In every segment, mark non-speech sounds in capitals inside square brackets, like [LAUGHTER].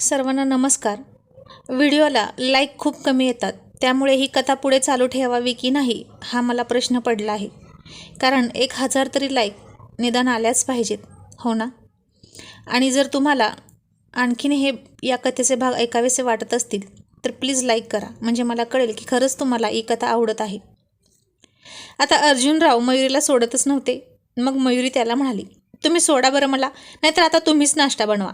सर्वांना नमस्कार. व्हिडिओला लाईक खूप कमी येतात. त्यामुळे ही कथा पुढे चालू ठेवावी की नाही हा मला प्रश्न पडला आहे. कारण एक हजार तरी लाईक निदान आल्याच पाहिजेत हो ना? आणि जर तुम्हाला आणखीन हे या कथेचे भाग ऐकावेसे वाटत असतील तर प्लीज लाईक करा. म्हणजे मला कळेल की खरंच तुम्हाला ही कथा आवडत आहे. आता अर्जुनराव मयुरीला सोडतच नव्हते. मग मयुरी त्याला म्हणाली तुम्ही सोडा बरं मला नाहीतर आता तुम्हीच नाश्ता बनवा.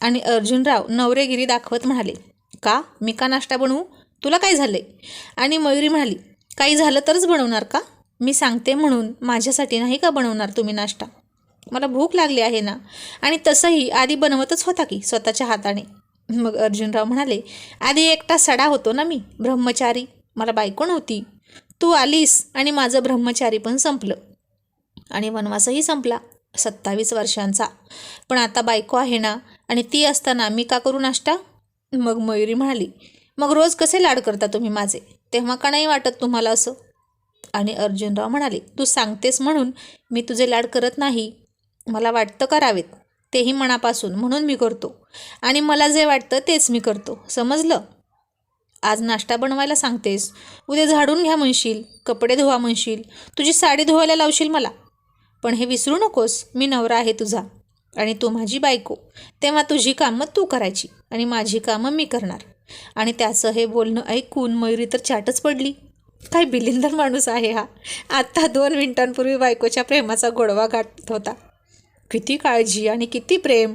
आणि अर्जुनराव नवरेगिरी दाखवत म्हणाले का? मी का नाश्ता बनवू? तुला काय झालंय? आणि मयुरी म्हणाली काही झालं तरच बनवणार का? मी सांगते म्हणून माझ्यासाठी नाही का बनवणार तुम्ही नाश्ता? मला भूक लागली आहे ना? आणि तसंही आधी बनवतच होता की स्वतःच्या हाताने? मग अर्जुनराव म्हणाले आधी एकटा सडा होतो ना मी ब्रह्मचारी. मला बायको नव्हती. तू आलीस आणि माझं ब्रह्मचारी पण संपलं. आणि वनवासही संपला. सत्तावीस वर्षांचा. पण आता बायको आहे ना आणि ती असताना मी का करू नाश्ता? मग मयुरी म्हणाली मग रोज कसे लाड करता तुम्ही माझे? तेव्हा का नाही वाटत तुम्हाला असं? आणि अर्जुनराव म्हणाले तू सांगतेस म्हणून मी तुझे लाड करत नाही. मला वाटतं करावेत. तेही मनापासून म्हणून मी करतो. आणि मला जे वाटतं तेच मी करतो. समजलं? आज नाश्ता बनवायला सांगतेस. उद्या झाडून घ्या म्हणशील. कपडे धुवा म्हणशील. तुझी साडी धुवायला लावशील मला. पण हे विसरू नकोस. मी नवरा आहे तुझा. आणि तू माझी बायको तेव्हा तुझी कामं तू करायची आणि माझी कामं मी करणार. आणि त्याचं हे बोलणं ऐकून मयुरी तर चाटच पडली. काय बिलिंदर माणूस आहे हा. आत्ता दोन मिनिटांपूर्वी बायकोच्या प्रेमाचा गोडवा गाठत होता. किती काळजी आणि किती प्रेम.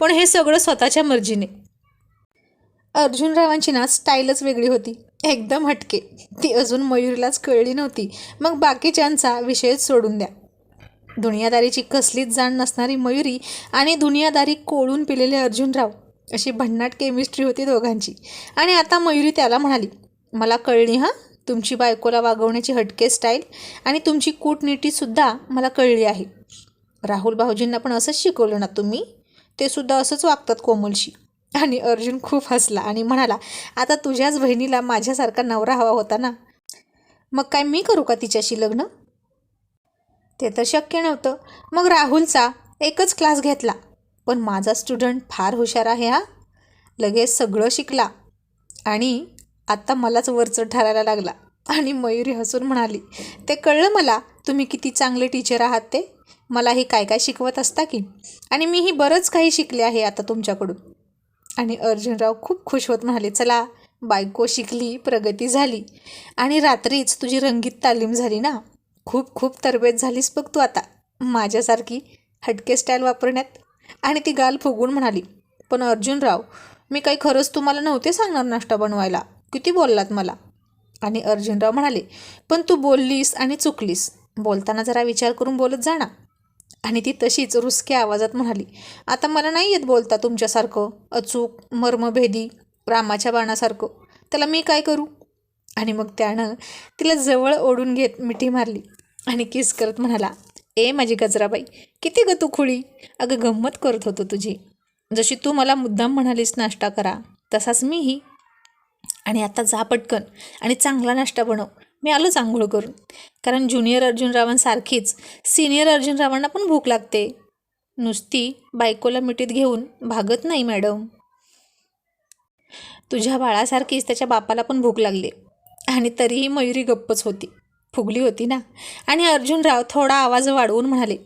पण हे सगळं स्वतःच्या मर्जीने. अर्जुनरावांची ना स्टाईलच वेगळी होती. एकदम हटके. ती अजून मयुरीलाच कळली नव्हती. मग बाकीच्यांचा विषयच सोडून द्या. दुनियादारीची कसलीच जाण नसणारी मयुरी आणि दुनियादारी कोळून पिलेले अर्जुनराव अशी भन्नाट केमिस्ट्री होती दोघांची. आणि आता मयुरी त्याला म्हणाली मला कळली हां तुमची बायकोला वागवण्याची हटके स्टाईल आणि तुमची कूटनीतीसुद्धा मला कळली आहे. राहुल भाऊजींना पण असंच शिकवलं ना तुम्ही? ते सुद्धा असंच वागतात कोमलशी. आणि अर्जुन खूप हसला आणि म्हणाला आता तुझ्याच बहिणीला माझ्यासारखा नवरा हवा होता ना? मग काय मी करू का तिच्याशी लग्न? ते तर शक्य नव्हतं. मग राहुलचा एकच क्लास घेतला. पण माझा स्टुडंट फार हुशार आहे हा. लगेच सगळं शिकला. आणि आत्ता मलाच वरचढ ठरायला लागला. आणि मयुरी हसून म्हणाली ते कळलं मला? तुम्ही किती चांगले टीचर आहात ते? मलाही काय काय शिकवत असता की? आणि मीही बरंच काही शिकले आहे आता तुमच्याकडून. आणि अर्जुनराव खूप खुश होत म्हणाले चला बायको शिकली प्रगती झाली. आणि रात्रीच तुझी रंगीत तालीम झाली ना? खूप खूप तरबेज झालीस बघ तू आता. माझ्यासारखी हटके स्टाईल वापरण्यात. आणि ती गाल फुगून म्हणाली पण अर्जुनराव मी काही खरंच तुम्हाला नव्हते सांगणार नाश्ता बनवायला. किती बोललात मला? आणि अर्जुनराव म्हणाले पण तू बोललीस आणि चुकलीस. बोलताना जरा विचार करून बोलत जा ना. आणि ती तशीच रुसक्या आवाजात म्हणाली आता मला नाही येत बोलता तुमच्यासारखं अचूक मर्मभेदी रामाच्या बाणासारखं. त्याला मी काय करू? आणि मग त्यानं तिला जवळ ओढून घेत मिठी मारली आणि किस करत म्हणाला ए माझी गजराबाई किती ग तू खुळी? अगं गंमत करत होतो तुझी. जशी तू मला मुद्दाम म्हणालीस नाश्ता करा तसाच मीही. आणि आता जा पटकन आणि चांगला नाश्ता बनव. मी आलोच आंघोळ करून. कारण ज्युनियर अर्जुनरावांसारखीच सिनियर अर्जुनरावांना पण भूक लागते. नुसती बायकोला मिठीत घेऊन भागत नाही मॅडम. तुझ्या बाळासारखीच त्याच्या बापाला पण भूक लागली. आणि तरीही मयुरी गप्पच होती. फुगली होती ना? आणि अर्जुनराव थोडा आवाज वाढवून म्हणाले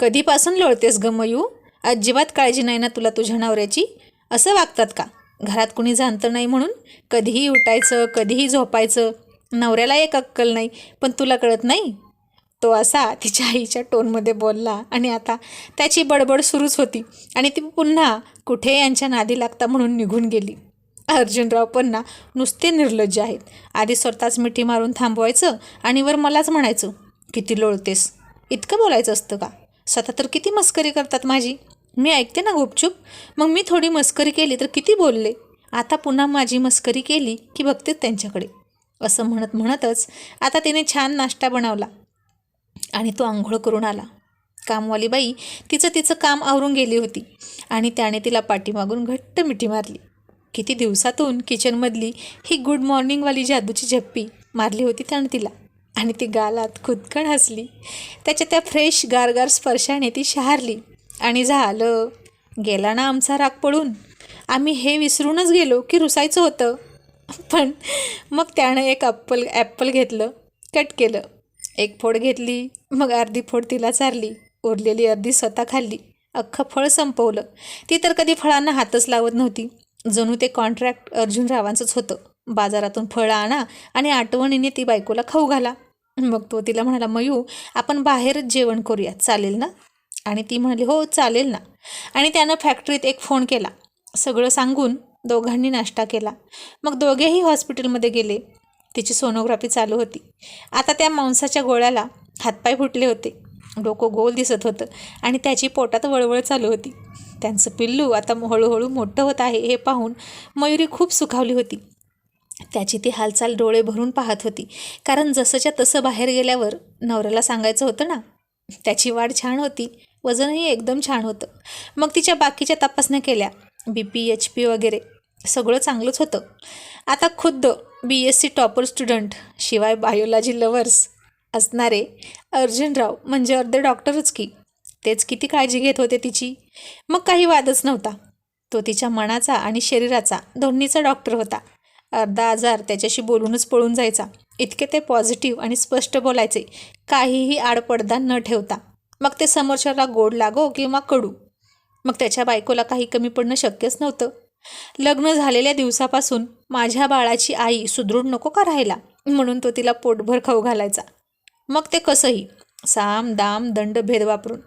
कधीपासून लोळतेस ग मयू? अजिबात काळजी नाही ना तुला तुझ्या नवऱ्याची? असं वागतात का? घरात कुणी जाणतं नाही म्हणून? कधीही उठायचं कधीही झोपायचं. नवऱ्याला एक अक्कल नाही पण तुला कळत नाही? तो असा तिच्या आईच्या टोनमध्ये बोलला आणि आता त्याची बडबड सुरूच होती आणि ती पुन्हा कुठे यांच्या नादी लागता म्हणून निघून गेली. अर्जुनराव पण ना नुसते निर्लज्ज आहेत. आधी स्वतःच मिठी मारून थांबवायचं आणि वर मलाच म्हणायचं किती लोळतेस. इतकं बोलायचं असतं का? स्वतः तर किती मस्करी करतात माझी. मी ऐकते ना गुपचूप? मग मी थोडी मस्करी केली तर किती बोलले? आता पुन्हा माझी मस्करी केली की बघतेच त्यांच्याकडे. असं म्हणत म्हणतच आता तिने छान नाश्ता बनवला आणि तो आंघोळ करून आला. कामवाली बाई तिचं तिचं काम आवरून गेली होती आणि त्याने तिला पाठीमागून घट्ट मिठी मारली. किती दिवसातून किचनमधली ही गुड मॉर्निंगवाली जादूची झप्पी मारली होती त्यानं तिला. आणि ती गालात खुदकण हसली. त्याच्या त्या फ्रेश गारगार स्पर्शाने ती शहारली. आणि झालं गेला ना आमचा राग पडून आम्ही हे विसरूनच गेलो की रुसायचं होतं. पण मग त्यानं एक ॲप्पल ॲप्पल घेतलं कट केलं. एक फोड घेतली मग अर्धी फोड तिला चारली. उरलेली अर्धी स्वतः खाल्ली. अख्खं फळ संपवलं. ती तर कधी फळांना हातच लावत नव्हती. जणू ते कॉन्ट्रॅक्ट अर्जुन रावांचंच होतं. बाजारातून फळं आणा आणि आठवणीने ती बायकोला खाऊ घाला. मग तो तिला म्हणाला मयू आपण बाहेरच जेवण करूया. चालेल ना? आणि ती म्हणाली हो चालेल ना. आणि त्यानं फॅक्टरीत एक फोन केला. सगळं सांगून दोघांनी नाश्ता केला. मग दोघेही हॉस्पिटलमध्ये गेले. तिची सोनोग्राफी चालू होती. आता त्या मांसाच्या गोळ्याला हातपाय फुटले होते. डोकं गोल दिसत होतं आणि त्याची पोटात वळवळ चालू होती. त्यांचं पिल्लू आता हळूहळू मोठं होत आहे हे पाहून मयुरी खूप सुखावली होती. त्याची ती हालचाल डोळे भरून पाहत होती. कारण जसंच्या तसं बाहेर गेल्यावर नवऱ्याला सांगायचं होतं ना त्याची वाढ छान होती वजनही एकदम छान होतं. मग तिच्या बाकीच्या तपासण्या केल्या बी पी एच पी वगैरे सगळं चांगलंच होतं. आता खुद्द B S C topper student शिवाय बायोलॉजी लवर्स असणारे अर्जुनराव म्हणजे अर्धे डॉक्टरच की तेच किती काळजी घेत होते तिची. मग काही वादच नव्हता. तो तिच्या मनाचा आणि शरीराचा दोन्हीचा डॉक्टर होता. अर्धा आजार त्याच्याशी बोलूनच पळून जायचा. इतके ते पॉझिटिव्ह आणि स्पष्ट बोलायचे. काहीही आडपडदा न ठेवता. मग ते समोरच्याला गोड लागो किंवा कडू. मग त्याच्या बायकोला काही कमी पडणं शक्यच नव्हतं. लग्न झालेल्या दिवसापासून माझ्या बाळाची आई सुदृढ नको का राहायला? म्हणून तो तिला पोटभर खाऊ घालायचा. मग ते कसंही साम दाम दंड भेद वापरून.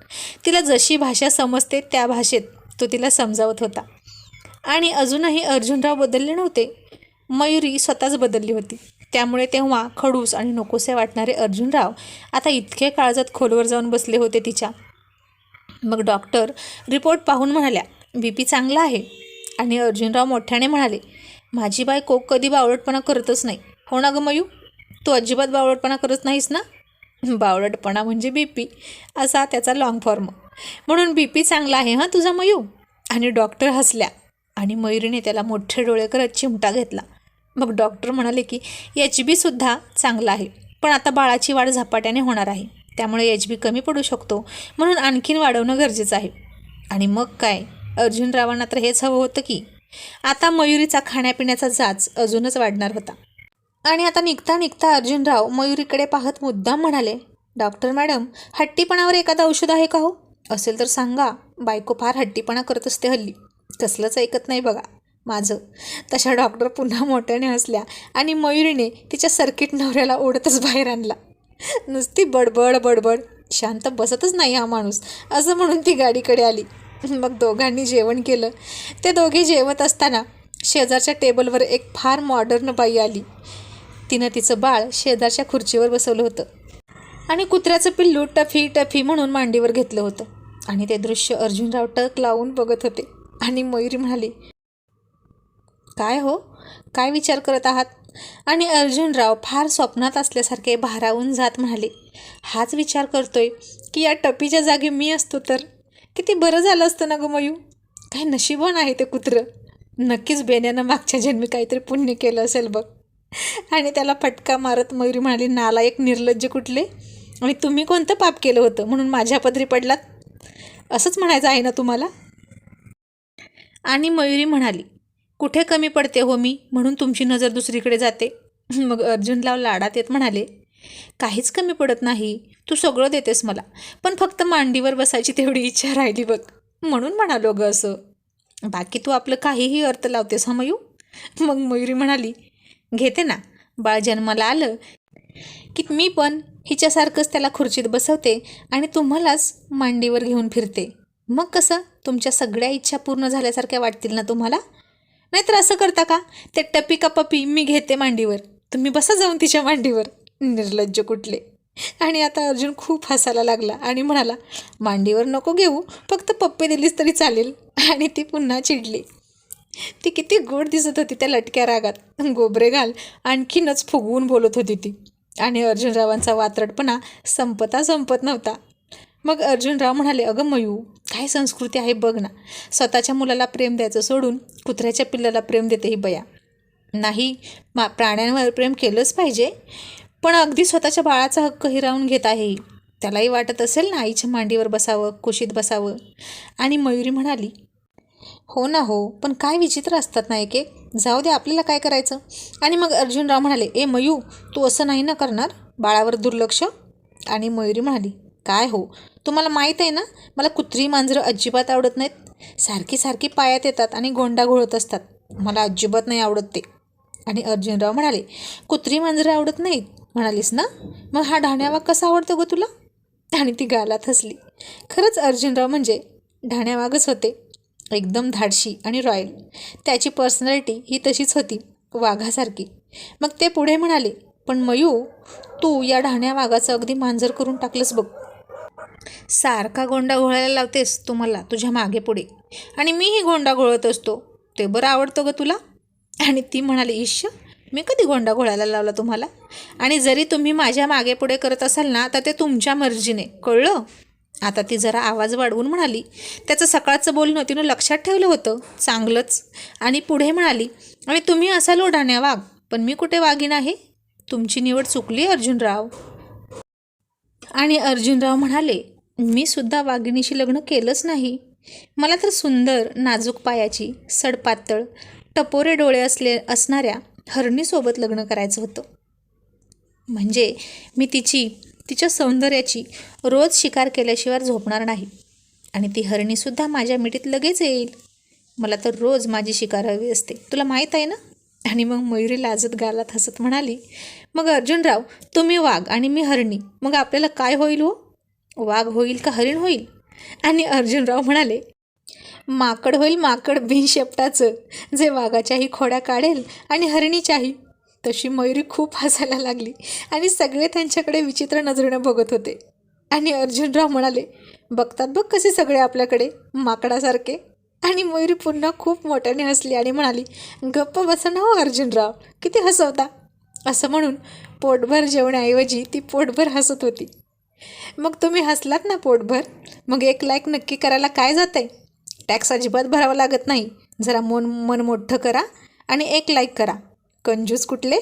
तिला जशी भाषा समजते त्या भाषेत तो तिला समजावत होता. आणि अजूनही अर्जुनराव बदलले नव्हते. मयुरी स्वतःच बदलली होती. त्यामुळे तेव्हा खडूस आणि नकोसे वाटणारे अर्जुनराव आता इतके काळजात खोलवर जाऊन बसले होते तिच्या. मग डॉक्टर रिपोर्ट पाहून म्हणाल्या बी पी चांगला आहे. आणि अर्जुनराव मोठ्याने म्हणाले माझी बायको कधी बावळटपणा करतच नाही. हो ना गं मयू? तू अजिबात बावळटपणा करत नाहीस ना? बावळटपणा म्हणजे बी पी असा त्याचा लॉंग फॉर्म म्हणून बी पी चांगला आहे हां तुझा मयू? आणि डॉक्टर हसल्या. आणि मयुरीने त्याला मोठे डोळे करत चिमटा घेतला. मग डॉक्टर म्हणाले की एच बीसुद्धा चांगला आहे. पण आता बाळाची वाढ झपाट्याने होणार आहे. त्यामुळे एच बी कमी पडू शकतो. म्हणून आणखीन वाढवणं गरजेचं आहे. आणि मग काय? अर्जुनरावांना तर हेच हवं होतं की आता मयुरीचा खाण्यापिण्याचा जाच अजूनच वाढणार होता. आणि आता निघता निघता अर्जुनराव मयुरीकडे पाहत मुद्दाम म्हणाले डॉक्टर मॅडम हट्टीपणावर एखादं औषध आहे का हो? असेल तर सांगा. बायको फार हट्टीपणा करत असते हल्ली. कसलंच ऐकत नाही बघा. माझं. तशा डॉक्टर पुन्हा मोठ्याने हसल्या आणि मयुरीने तिच्या सर्किट नवऱ्याला ओढतच बाहेर आणला. नुसती बडबड बडबड. शांत बसतच नाही हा माणूस. असं म्हणून ती गाडीकडे आली. मग दोघांनी जेवण केलं. ते दोघे जेवत असताना शेजारच्या टेबलवर एक फार मॉडर्न बाई आली. तिनं तिचं बाळ शेजारच्या खुर्चीवर बसवलं होतं. आणि कुत्र्याचं पिल्लू टफी टफी म्हणून मांडीवर घेतलं होतं. आणि ते दृश्य अर्जुनराव टक लावून बघत होते. आणि मयुरी म्हणाली काय हो? काय विचार करत आहात? आणि अर्जुनराव फार स्वप्नात असल्यासारखे भारावून जात म्हणाले हाच विचार करतोय की या टपीच्या जागी मी असतो तर? किती बरं झालं असतं ना गं मयू? काय नशिबवान आहे ते कुत्रं. नक्कीच बेन्यानं मागच्या जन्मी काहीतरी पुण्य केलं असेल बघ. आणि त्याला फटका मारत मयुरी म्हणाली नाला एक निर्लज्ज कुठले? आणि तुम्ही कोणतं पाप केलं होतं? म्हणून माझ्या पदरी पडलात? असंच म्हणायचं आहे ना तुम्हाला? आणि मयुरी म्हणाली कुठे कमी पडते हो मी? म्हणून तुमची नजर दुसरीकडे जाते. [LAUGHS] मग अर्जुनराव लाडात येत म्हणाले काहीच कमी पडत नाही. तू सगळं देतेस मला. पण फक्त मांडीवर बसायची तेवढी इच्छा राहिली बघ. म्हणून म्हणालो गं असं. बाकी तू आपलं काहीही अर्थ लावतेस हा मयू? [LAUGHS] मग मयुरी म्हणाली घेते ना. बाळ जन्माला आलं की मी पण हिच्यासारखंच त्याला खुर्चीत बसवते आणि तुम्हालाच मांडीवर घेऊन फिरते. मग कसं? तुमच्या सगळ्या इच्छा पूर्ण झाल्यासारख्या वाटतील ना तुम्हाला? नाहीतर असं करता का? ते टपी का पपी मी घेते मांडीवर. तुम्ही बसा जाऊन तिच्या मांडीवर. निर्लज्ज कुठले. आणि आता अर्जुन खूप हसायला लागला आणि म्हणाला मांडीवर नको घेऊ. फक्त पप्पे दिलीस तरी चालेल. आणि ती पुन्हा चिडली. ती किती गोड दिसत होती त्या लटक्या रागात. गोबरे घाल. आणखीनच फुगवून बोलत होती ती. आणि अर्जुनरावांचा वात्रटपणा संपता संपत नव्हता. मग अर्जुनराव म्हणाले अगं मयू काय संस्कृती आहे बघ ना. स्वतःच्या मुलाला प्रेम द्यायचं सोडून कुत्र्याच्या पिल्लाला प्रेम देते ही बया. नाही मा प्राण्यांवर प्रेम केलंच पाहिजे. पण अगदी स्वतःच्या बाळाचा हक्क हिरावून घेत आहे. त्यालाही वाटत असेल ना आईच्या मांडीवर बसावं कुशीत बसावं. आणि मयुरी म्हणाली हो ना हो पण काय विचित्र असतात ना एक एक जाऊ दे आपल्याला काय करायचं? आणि मग अर्जुनराव म्हणाले ए मयू तू असं नाही ना करणार? बाळावर दुर्लक्ष? आणि मयुरी म्हणाली काय हो? तुम्हाला माहीत आहे ना मला कुत्री मांजरं अजिबात आवडत नाहीत. सारखी सारखी पायात येतात आणि गोंडा घोळत असतात. मला अजिबात नाही आवडत ते. आणि अर्जुनराव म्हणाले कुत्री मांजरं आवडत नाहीत? म्हणालीस ना? मग हा ढाण्यावाग कसा आवडतो गं तुला? आणि ती गालात हसली. खरंच अर्जुनराव म्हणजे ढाण्यावागच होते. एकदम धाडशी आणि रॉयल. त्याची पर्सनॅलिटी ही तशीच होती वाघासारखी. मग ते पुढे म्हणाले पण मयू तू या ढाण्या वाघाचं अगदी मांजर करून टाकलंस बघ. सारखा गोंडा घोळायला लावतेस तू मला तुझ्या मागे पुढे. आणि मीही गोंडा घोळत असतो. ते बरं आवडतं ग तुला? आणि ती म्हणाली ईश्य मी कधी गोंडा घोळायला लावला तुम्हाला? आणि जरी तुम्ही माझ्या मागे पुढे करत असाल ना तर ते तुमच्या मर्जीने. कळलं? आता ती जरा आवाज वाढवून म्हणाली त्याचं सकाळचं बोलणं तिनं लक्षात ठेवलं होतं चांगलंच. आणि पुढे म्हणाली आणि तुम्ही असाल ओढाण्या वाघ पण मी कुठे वाघीण आहे? तुमची निवड चुकली अर्जुनराव. आणि अर्जुनराव म्हणाले मी सुद्धा वाघिणीशी लग्न केलंच नाही. मला तर सुंदर नाजूक पायाची सडपातळ टपोरे डोळे असले असणाऱ्या हरणीसोबत लग्न करायचं होतं. म्हणजे मी तिची तिच्या सौंदर्याची रोज शिकार केल्याशिवाय झोपणार नाही. आणि ती हरणीसुद्धा माझ्या मिठीत लगेच येईल. मला तर रोज माझी शिकार हवी असते. तुला माहीत आहे ना? आणि मग मयुरी लाजत गालात हसत म्हणाली मग अर्जुनराव तुम्ही वाघ आणि मी हरणी. मग आपल्याला काय होईल हो? वाघ होईल का हरिण होईल? आणि अर्जुनराव म्हणाले माकड होईल माकड बिनशेपटाचं. जे वाघाच्याही खोड्या काढेल आणि हरिणीच्याही तशी मयुरी खूप हसायला लागली आणि सगळे त्यांच्याकडे विचित्र नजरेनं बघत होते. आणि अर्जुनराव म्हणाले बघतात बघ कसे सगळे आपल्याकडे माकडासारखे. आणि मयुरी पुन्हा खूप मोठ्याने हसली आणि म्हणाली गप्प बसा ना हो अर्जुनराव किती हसवता. असं म्हणून पोटभर जेवण्याऐवजी ती पोटभर हसत होती. मग तुम्ही हसलात ना पोटभर? मग एक लाईक नक्की करायला काय जात आहे टॅक्स अजिबात भरावा लागत नाही. जरा मन मन मोठं करा आणि एक लाईक करा. कंजूस कुठले?